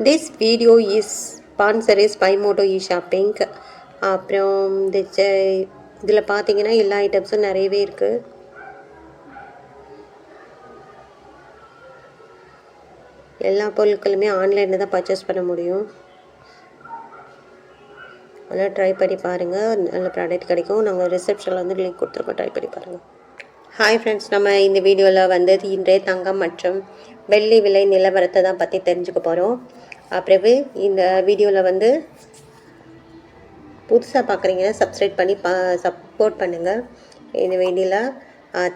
This video is sponsor is by Moto E shopping அப்புறம் இந்த இதில் பார்த்தீங்கன்னா எல்லா ஐட்டம்ஸும் நிறையவே இருக்குது எல்லா பொருட்களுமே ஆன்லைனில் தான் பர்ச்சேஸ் பண்ண முடியும். அதெல்லாம் ட்ரை பண்ணி பாருங்கள் நல்ல ப்ராடக்ட் கிடைக்கும். நாங்கள் ரிசப்ஷனில் வந்து லிங்க் கொடுத்துருக்கோம். ட்ரை பண்ணி பாருங்கள் ஹாய் ஃப்ரெண்ட்ஸ் நம்ம இந்த வீடியோவில் வந்து இன்றைய தங்கம் மற்றும் வெள்ளி விலை நிலவரத்தை தான் பற்றி தெரிஞ்சுக்க போகிறோம் பிறகு இந்த வீடியோவில் வந்து புதுசாக பார்க்குறீங்கன்னா சப்ஸ்கிரைப் பண்ணி பா சப்போர்ட் பண்ணுங்கள் இந்த வீடியோவில்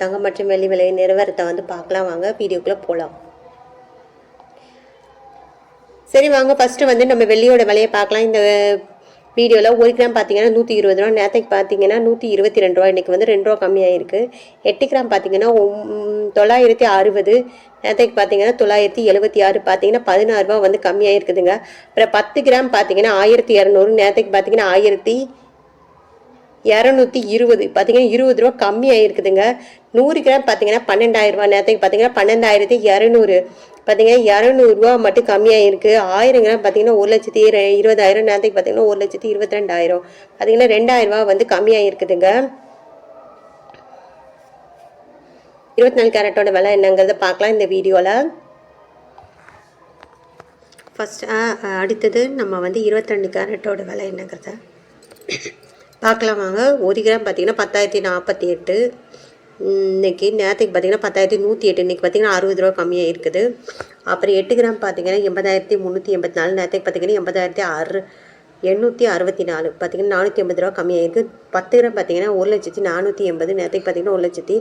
தங்கம் மற்றும் வெள்ளி விலை நிறுவனத்தை வந்து பார்க்கலாம் வாங்க. வீடியோக்குள்ளே போகலாம் சரி வாங்க. ஃபஸ்ட்டு வந்து நம்ம வெள்ளியோட விலையை பார்க்கலாம். இந்த வீடியோவில் ஒரு கிராம் பார்த்தீங்கன்னா நூற்றி இருபது ரூபா நேற்றுக்கு பார்த்தீங்கன்னா நூற்றி இருபத்தி ரெண்டு ரூபா. இன்றைக்கி வந்து ரெண்டு ரூபா கம்மியாயிருக்கு. எட்டு கிராம் பார்த்தீங்கன்னா தொள்ளாயிரத்தி அறுபது. நேற்றுக்கு பார்த்தீங்கன்னா தொள்ளாயிரத்தி எழுபத்தி ஆறு. பார்த்தீங்கன்னா பதினாறு ரூபா வந்து கம்மியாயிருக்குதுங்க. அப்புறம் பத்து கிராம் பார்த்தீங்கன்னா ஆயிரத்தி இரநூறு. நேற்றுக்கு பார்த்தீங்கன்னா ஆயிரத்தி இரநூத்தி இருபது. பார்த்தீங்கன்னா இருபது ரூபா கம்மி ஆயிருக்குதுங்க நூறு கிராம் பார்த்தீங்கன்னா பன்னெண்டாயிரம் ரூபா. நேரத்துக்கு பார்த்தீங்கன்னா பன்னெண்டாயிரத்தி இரநூறு. பார்த்தீங்கன்னா இரநூறுவா மட்டும் கம்மியாயிருக்கு. ஆயிரம் கிராம் பார்த்தீங்கன்னா ஒரு லட்சத்தி இருபதாயிரம். நேரத்துக்கு பார்த்தீங்கன்னா ஒரு லட்சத்தி இருபத்தி ரெண்டாயிரம் பார்த்தீங்கன்னா ரெண்டாயிரம் ரூபா வந்து கம்மியாயிருக்குதுங்க. இருபத்தி நாலு கேரட்டோட விலை என்னங்கிறத பார்க்கலாம் இந்த வீடியோவில் ஃபஸ்ட் அடுத்தது நம்ம வந்து இருபத்தி ரெண்டு கேரட்டோட விலை என்னங்கிறத. பார்க்கலாம் வாங்க ஒரு கிராம் பார்த்தீங்கன்னா பத்தாயிரத்தி நாற்பத்தி எட்டு. இன்றைக்கி நேரத்துக்கு பார்த்தீங்கன்னா பத்தாயிரத்தி நூற்றி எட்டு. இன்றைக்கி பார்த்தீங்கன்னா அறுபது ரூபா கம்மியாக இருக்குது அப்புறம் எட்டு கிராம் பார்த்தீங்கன்னா எண்பதாயிரத்தி முந்நூற்றி எண்பத்தி நாலு. நேரத்துக்கு பார்த்தீங்கன்னா எண்பதாயிரத்தி ஆறு. எண்ணூற்றி அறுபத்தி நாலு. பார்த்தீங்கன்னா நானூற்றி ஐம்பது ரூபா கம்மியாக இருக்குது பத்து கிராம் பார்த்தீங்கன்னா ஒரு லட்சத்தி நானூற்றி எண்பது. நேரத்துக்கு பார்த்தீங்கன்னா ஒரு லட்சத்தி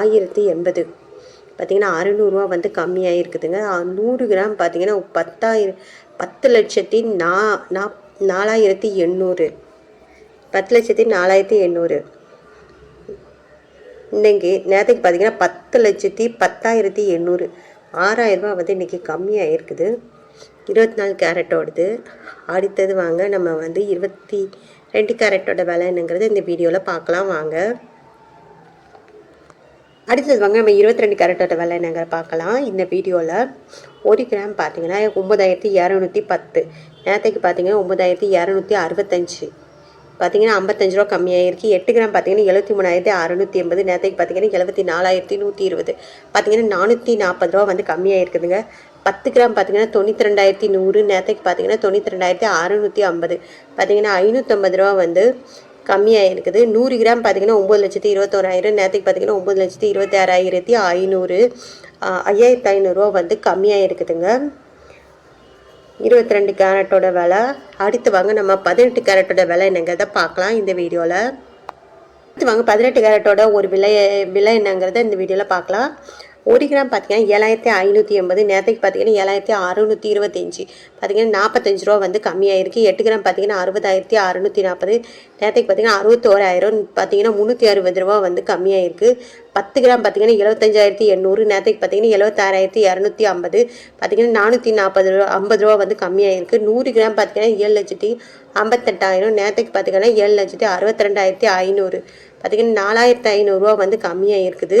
ஆயிரத்தி எண்பது. பார்த்திங்கன்னா அறுநூறுவா வந்து கம்மியாக இருக்குதுங்க நூறு கிராம் பார்த்தீங்கன்னா பத்தாயிரம் பத்து லட்சத்தி நா நா நாலாயிரத்தி எண்ணூறு. பத்து லட்சத்தி நாலாயிரத்தி எண்ணூறு. இன்னைக்கு நேரத்துக்கு பார்த்தீங்கன்னா பத்து லட்சத்தி பத்தாயிரத்தி எண்ணூறு. ஆறாயிரரூபா வந்து இன்றைக்கி கம்மியாக இருக்குது இருபத்தி நாலு கேரட்டோடது அடுத்தது வாங்க நம்ம வந்து இருபத்தி ரெண்டு கேரட்டோட விலை என்னங்கிறது இந்த வீடியோவில் பார்க்கலாம் வாங்க. அடுத்தது வாங்க நம்ம இருபத்தி ரெண்டு கேரட்டோட விலை என்னங்கிற பார்க்கலாம். இந்த வீடியோவில் ஒரு கிராம் பார்த்தீங்கன்னா ஒம்பதாயிரத்தி இரநூத்தி பத்து. நேரத்துக்கு பார்த்தீங்கன்னா ஒம்பதாயிரத்தி இரநூத்தி அறுபத்தஞ்சு. பார்த்தீங்கன்னா ஐம்பத்தஞ்சு ரூபா கம்மியாயிருக்கு. எட்டு கிராம் பார்த்தீங்கன்னா எழுபத்தி மூணாயிரத்தி அறுநூற்றி எண்பது நேரத்துக்கு பார்த்தீங்கன்னா எழுபத்தி நாலாயிரத்தி நூற்றி இருபது. பார்த்தீங்கன்னா நானூற்றி நாற்பது ரூபா வந்து கம்மியாயிருக்குதுங்க. பத்து கிராம் பார்த்தீங்கன்னா தொண்ணூற்றி ரெண்டாயிரத்தி நூறு நேரத்துக்கு பார்த்தீங்கன்னா தொண்ணூற்றி ரெண்டாயிரத்தி அறுநூற்றி ஐம்பது. பார்த்தீங்கன்னா ஐநூற்றம்பது ரூபா வந்து கம்மியாக இருக்குது நூறு கிராம் பார்த்தீங்கன்னா ஒம்பது லட்சத்தி இருபத்தோராயிரம் நேரத்துக்கு பார்த்தீங்கன்னா ஒம்பது லட்சத்தி இருபத்தி ஆறாயிரத்தி ஐநூறு ஐயாயிரத்தி ஐநூறுரூவா வந்து கம்மியாக இருக்குதுங்க இருபத்தி ரெண்டு கேரட்டோட விலை. அடுத்து வாங்க நம்ம பதினெட்டு கேரட்டோட விலை என்னங்கிறத பார்க்கலாம் இந்த வீடியோவில் அடுத்து வாங்க பதினெட்டு கேரட்டோட ஒரு விலை விலை என்னங்கிறத இந்த வீடியோவில் பார்க்கலாம். ஒரு கிராம் பார்த்தீங்கன்னா ஏழாயிரத்தி ஐநூற்றி எண்பது நேரத்துக்கு பார்த்தீங்கன்னா ஏழாயிரத்தி அறுநூற்றி இருபத்தஞ்சி. பார்த்தீங்கன்னா நாற்பத்தஞ்சு ரூபா வந்து கம்மியாயிருக்கு. எட்டு கிராம் பார்த்தீங்கன்னா அறுபதாயிரத்தி அறுநூற்றி நாற்பது நேரத்துக்கு பார்த்தீங்கன்னா அறுபத்தோராயிரம் பார்த்தீங்கன்னா முந்நூற்றி அறுபது ரூபா வந்து கம்மியாயிருக்கு. பத்து கிராம் பார்த்தீங்கன்னா எழுபத்தஞ்சாயிரத்தி எண்ணூறு நேரத்துக்கு பார்த்தீங்கன்னா எழுபத்தாறாயிரத்தி இரநூத்தி ஐம்பது. பார்த்தீங்கன்னா நானூற்றி நாற்பது ரூபா ஐம்பது ரூபா வந்து கம்மியாயிருக்கு. நூறு கிராம் பார்த்தீங்கன்னா ஏழு லட்சத்தி ஐம்பத்தெட்டாயிரம் நேரத்துக்கு பார்த்தீங்கன்னா ஏழு லட்சத்தி அறுபத்தி ரெண்டாயிரத்தி ஐநூறு. பார்த்தீங்கன்னா நாலாயிரத்தி ஐநூறுரூவா வந்து கம்மியாக இருக்குது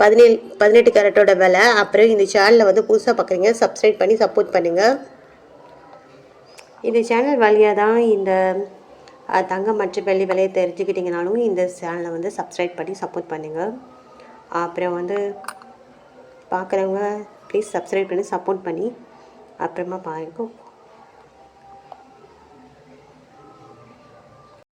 பதினேழு பதினெட்டு கேரட்டோட விலை. அப்புறம் இந்த சேனலில் வந்து புதுசாக பார்க்குறீங்க சப்ஸ்கிரைப் பண்ணி சப்போர்ட் பண்ணுங்கள் இந்த சேனல் வழியாக தான் இந்த தங்கம் மற்ற வெள்ளி விலையை தெரிஞ்சுக்கிட்டிங்கனாலும் இந்த சேனலை வந்து சப்ஸ்கிரைப் பண்ணி சப்போர்ட் பண்ணுங்கள் அப்புறம் வந்து பார்க்குறவங்க ப்ளீஸ் சப்ஸ்கிரைப் பண்ணி சப்போர்ட் பண்ணி அப்புறமா பாருங்க.